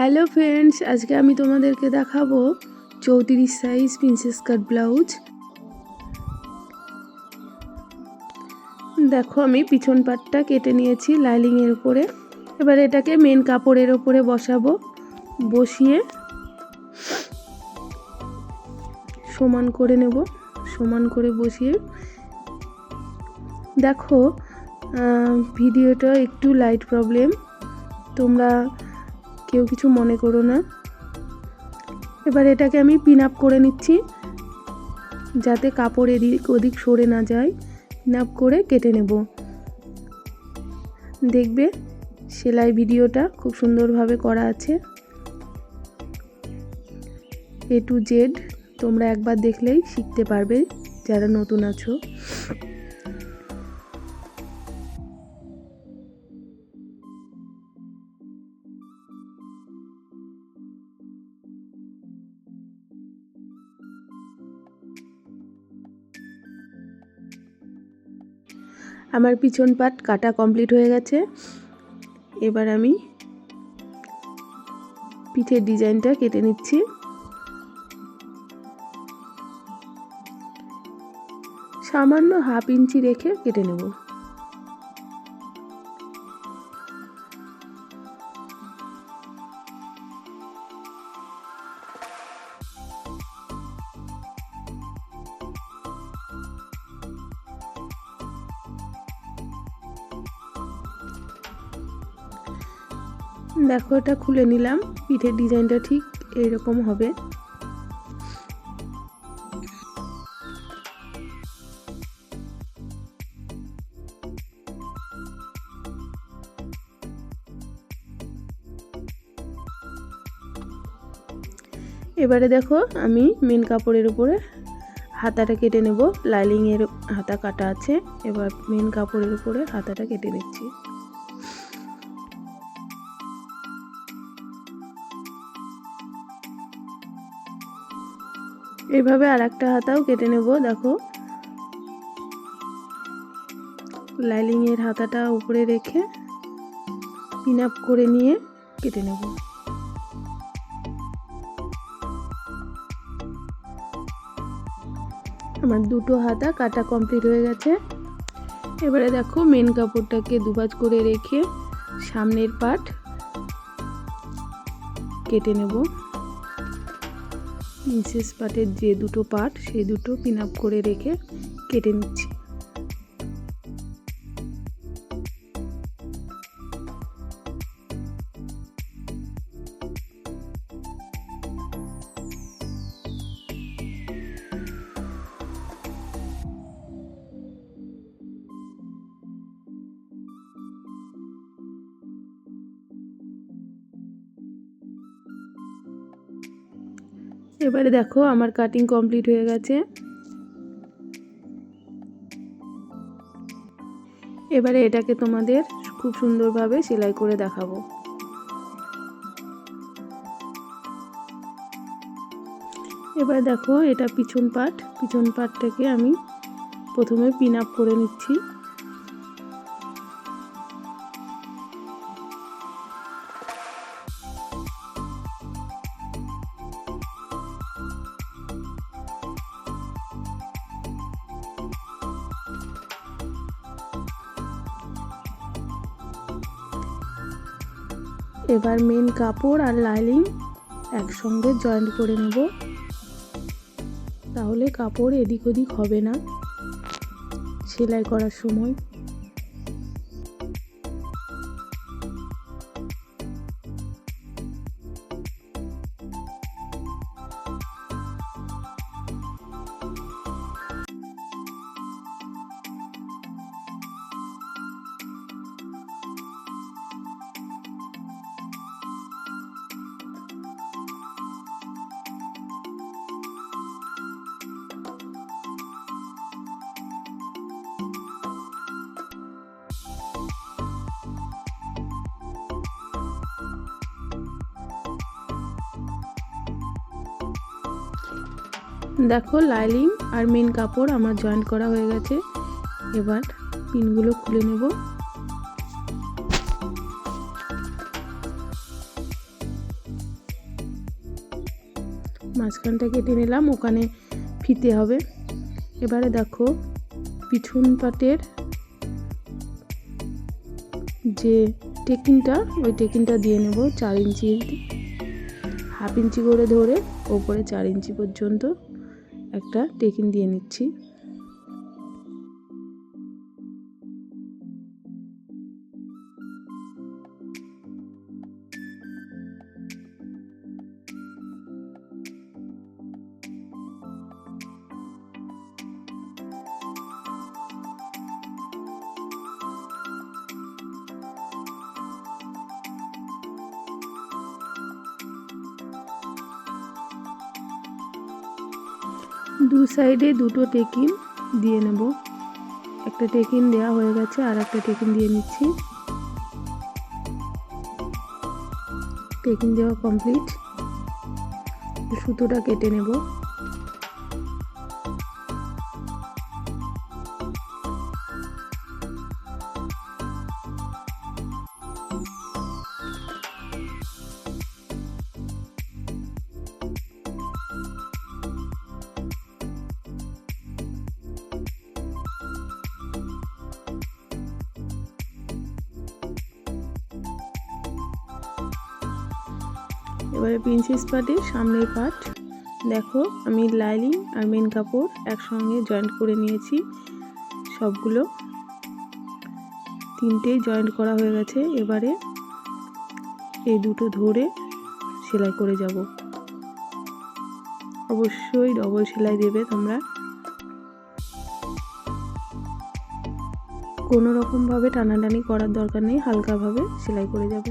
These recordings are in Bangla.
হ্যালো ফ্রেন্ডস আজকে আমি তোমাদেরকে দেখাবো চৌত্রিশ সাইজ প্রিন্সেস কাট ব্লাউজ দেখো, আমি পিছন পাটটা কেটে নিয়েছি লাইলিংয়ের উপরে। এবার এটাকে মেন কাপড়ের ওপরে বসাবো। বসিয়ে সমান করে নেব। সমান করে বসিয়ে। দেখো ভিডিওটা একটু লাইট প্রবলেম তোমরা কেউ কিছু মনে করো না। এবার এটাকে আমি পিন আপ করে নিচ্ছি, যাতে কাপড় এদিক ওদিক সরে না যায়। পিন আপ করে কেটে নেব। দেখবে সেলাই ভিডিওটা খুব সুন্দরভাবে করা আছে। এ টু জেড তোমরা একবার দেখলেই শিখতে পারবে, যারা নতুন আছো। আমার পিছন পাট কাটা কমপ্লিট হয়ে গেছে। এবার আমি পিঠের ডিজাইনটা কেটে নিচ্ছি। সামান্য হাফ ইঞ্চি রেখে কেটে নেব। দেখো, এটা খুলে নিলাম। পিঠের ডিজাইনটা ঠিক এইরকম হবে। এবারে দেখো, আমি মেন কাপড়ের উপরে হাতাটা কেটে নেব। লাইলিংয়ের হাতা কাটা আছে। এবার মেন কাপড়ের উপরে হাতাটা কেটে নিচ্ছি। এইভাবে আর একটা হাতাও কেটে নেব, দেখো। লাইলিংয়ের হাতাটা উপরে রেখে পিন আপ করে নিয়ে কেটে নেব। আমার দুটো হাতা কাটা কমপ্লিট হয়ে গেছে। এবারে দেখো মেন কাপড়টাকে দুভাজ করে রেখে সামনের পাট কেটে নেব। প্রিন্সেস পাটের যে দুটো পাট সেই দুটো পিন আপ করে রেখে কেটে নিচ্ছি। এবারে দেখো আমার কাটিং কমপ্লিট হয়ে গেছে। এবারে এটাকে তোমাদের খুব সুন্দরভাবে সেলাই করে দেখাবো। এবার দেখো এটা পিছন পাট পিছন পাটটাকে আমি প্রথমে পিন আপ করে নিচ্ছি। এবার মেন কাপড় আর লাইলিং একসঙ্গে জয়েন্ট করে নেব। তাহলে কাপড় এদিক ওদিক হবে না। সেলাই করার সময় দেখো লাইলিং আর মেন কাপড় আমার জয়েন্ট করা হয়ে গেছে। এবার পিনগুলো খুলে নেব। মাঝখানটা কেটে নিলাম, ওখানে ফিতে হবে। এবারে দেখো, পিছন পাটের যে টেকিনটা, ওই টেকিনটা দিয়ে নেব চার ইঞ্চি হাফ ইঞ্চি করে ধরে, ওপরে চার ইঞ্চি পর্যন্ত। একটা টেকিন দিয়ে নিচ্ছি। দু সাইডে দুটো টেকিন দিয়ে নেব। একটা টেকিন দেওয়া হয়ে গেছে, আর একটা টেকিন দিয়ে নিচ্ছি। টেকিন দেওয়া কমপ্লিট। সুতোটা কেটে নেব। এবারে প্রিন্সেস পার্টির সামনের পার্ট দেখো, আমি লাইলিং আর মেন কাপড় একসঙ্গে জয়েন্ট করে নিয়েছি সবগুলো। তিনটেই জয়েন্ট করা হয়ে গেছে। এবারে এই দুটো ধরে সেলাই করে যাব। অবশ্যই ডবল সেলাই দেবে তোমরা। কোনো রকমভাবে টানাটানি করার দরকার নেই, হালকাভাবে সেলাই করে যাবে।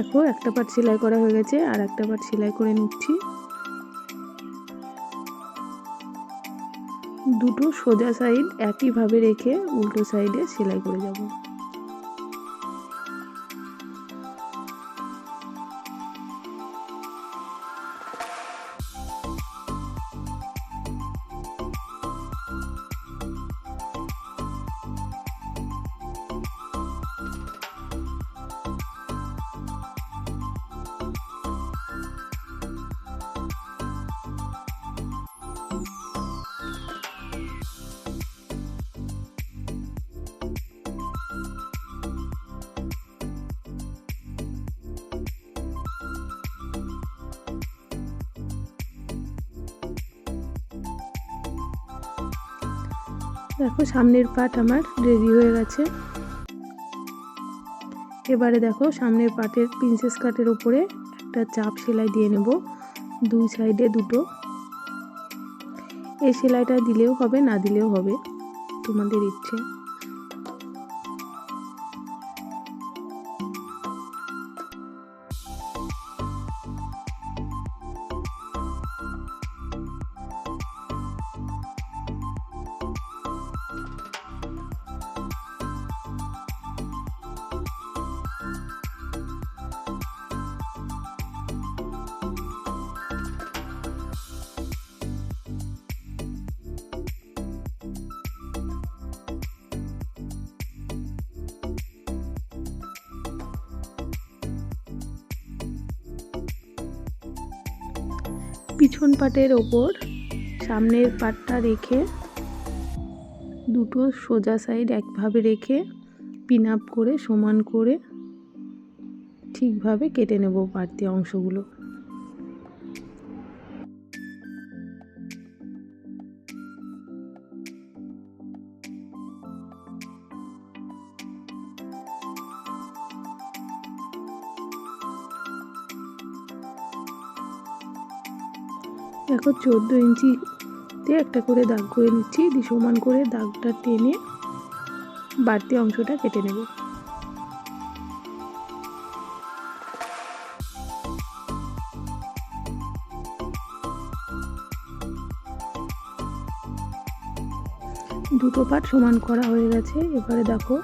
দেখো, একটা পাট সেলাই করা হয়ে গেছে আর একটা পাট সেলাই করে নিচ্ছি। দুটো সোজা সাইড একইভাবে রেখে উল্টো সাইডে সেলাই করে যাব। দেখো, সামনের পাট আমার রেডি হয়ে গেছে। এবারে দেখো, সামনের পাটের প্রিন্সেস কাটের উপরে একটা চাপ সেলাই দিয়ে নেব, দুই সাইডে দুটো। এই সেলাইটা দিলেও হবে, না দিলেও হবে, তোমাদের ইচ্ছে। পিছন পাটের ওপর, সামনের পাটটা রেখে দুটো সোজা সাইড একভাবে রেখে পিন আপ করে সমান করে ঠিকভাবে কেটে নেব বাড়তি অংশগুলো। দেখো চোদ্দ ইঞ্চিতে একটা করে দাগ করে নিচ্ছি। দিয়ে সমান করে দাগটা টেনে বাড়তি অংশটা কেটে নেব। দুটো পার্ট সমান করা হয়ে গেছে। এবারে দেখো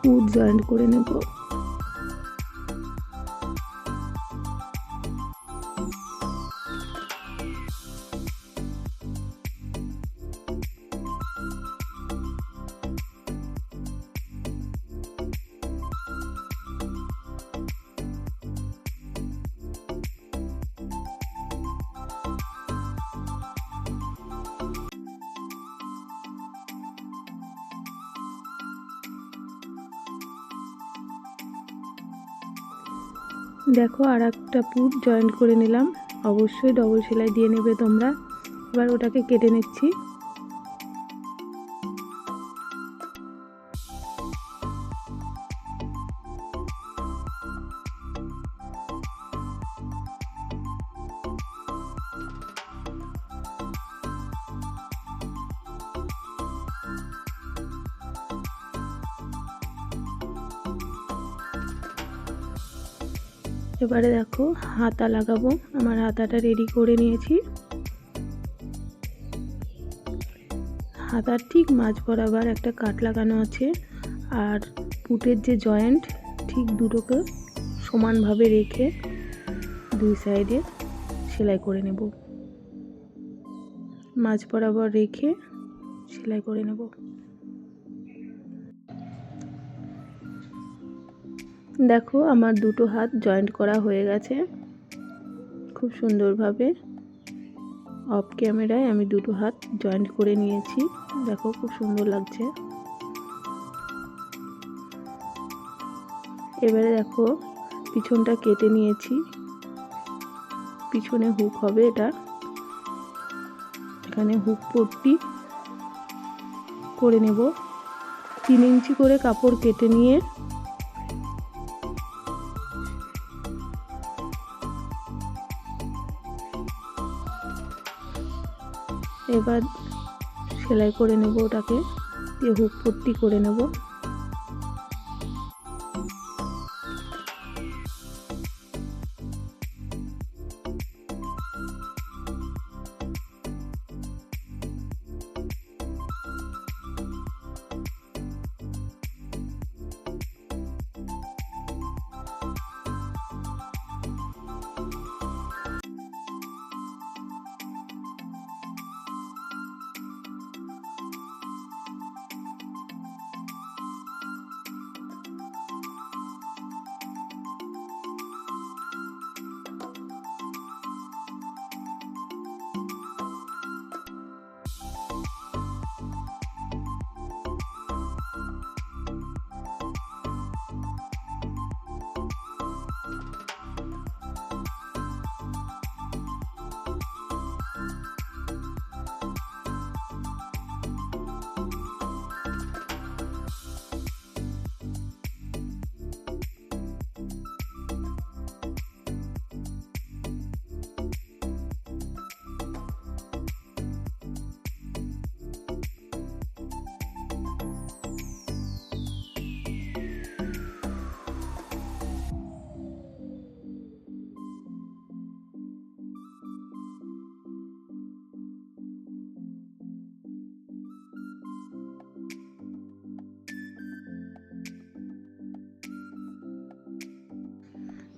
পুট জয়েন্ট করে নেব। দেখো আর একটা পুট জয়েন্ট করে নিলাম। অবশ্যই ডবল সেলাই দিয়ে নেবে তোমরা। এবার ওটাকে কেটে নিচ্ছি। এবারে দেখো হাতা লাগাবো। আমার হাতাটা রেডি করে নিয়েছি। হাতার ঠিক মাঝ বরাবর একটা কাট লাগানো আছে। আর পুটের যে জয়েন্ট ঠিক দুটোকে সমানভাবে রেখে দুই সাইডে সেলাই করে নেব। মাঝ বরাবর রেখে সেলাই করে নেব। দেখো, আমার দুটো হাত জয়েন্ট করা হয়ে গেছে। খুব সুন্দরভাবে অফ ক্যামেরায় আমি দুটো হাত জয়েন্ট করে নিয়েছি। দেখো, খুব সুন্দর লাগছে। এবারে দেখো, পিছনটা কেটে নিয়েছি। পিছনে হুক হবে এটা। এখানে হুক পট্টি করে নেব। তিন ইঞ্চি করে কাপড় কেটে নিয়ে এবার সেলাই করে নেব ওটাকে দিয়ে হুক পট্টি করে নেব।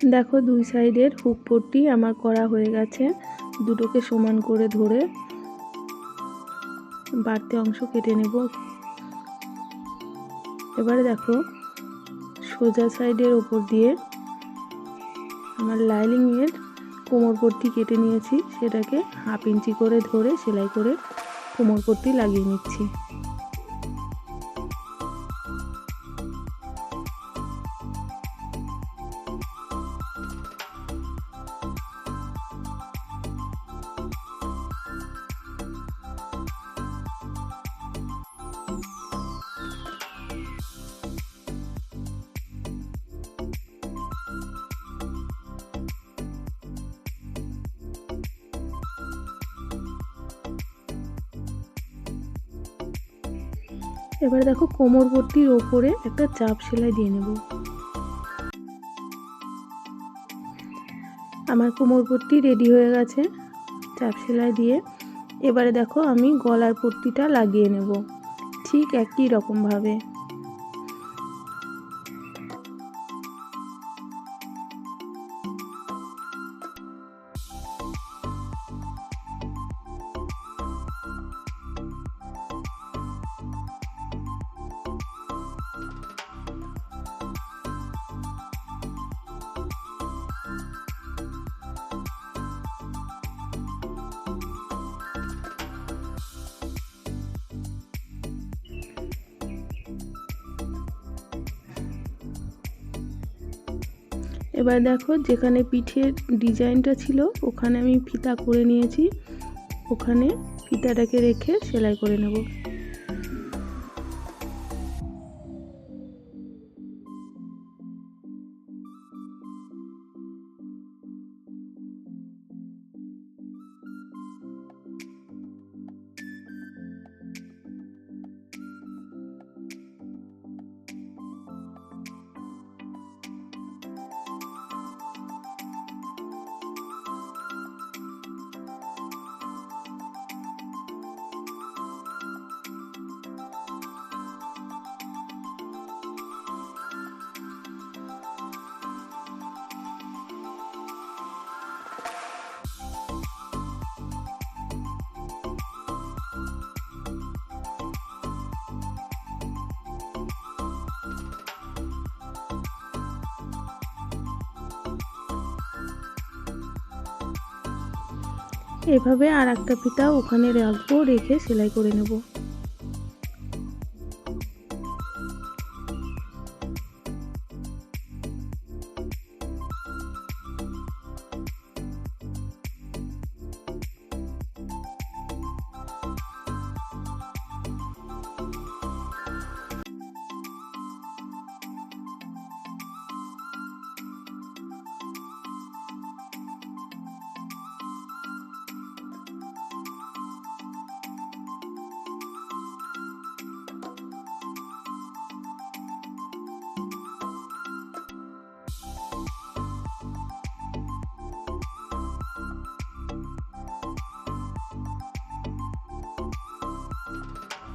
দেখো দুই সাইডের হুক পট্টি আমার করা হয়ে গেছে। দুটোকে সমান করে ধরে বাড়তি অংশ কেটে নেব। এবারে দেখো সোজা সাইডের ওপর দিয়ে আমার লাইলিংয়ের কোমর পট্টি কেটে নিয়েছি। সেটাকে হাফ ইঞ্চি করে ধরে সেলাই করে কোমর পট্টি লাগিয়ে নিচ্ছি। এবার দেখো কোমরবর্তির ওপরে একটা চাপ সেলাই দিয়ে নেব। আমার কোমরবর্তি রেডি হয়ে গেছে চাপ সেলাই দিয়ে। এবারে দেখো আমি গলার পট্টিটা লাগিয়ে নেব, ঠিক একই রকমভাবে। এবার দেখো যেখানে পিঠের ডিজাইনটা ছিল, ওখানে আমি ফিতা করে নিয়েছি। ওখানে ফিতাটাকে রেখে সেলাই করে নেব। এভাবে আর একটা ফিতা ওখানে রাখব রেখে সেলাই করে নেব।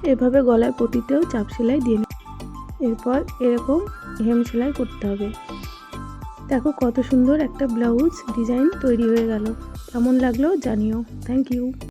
এভাবে গলায় পটিতেও চাপ সেলাই দিয়ে এরপর এরকম হেম সেলাই করতে হবে। দেখো কত সুন্দর একটা ব্লাউজ ডিজাইন তৈরি হয়ে গেল। কেমন লাগল জানিও। Thank you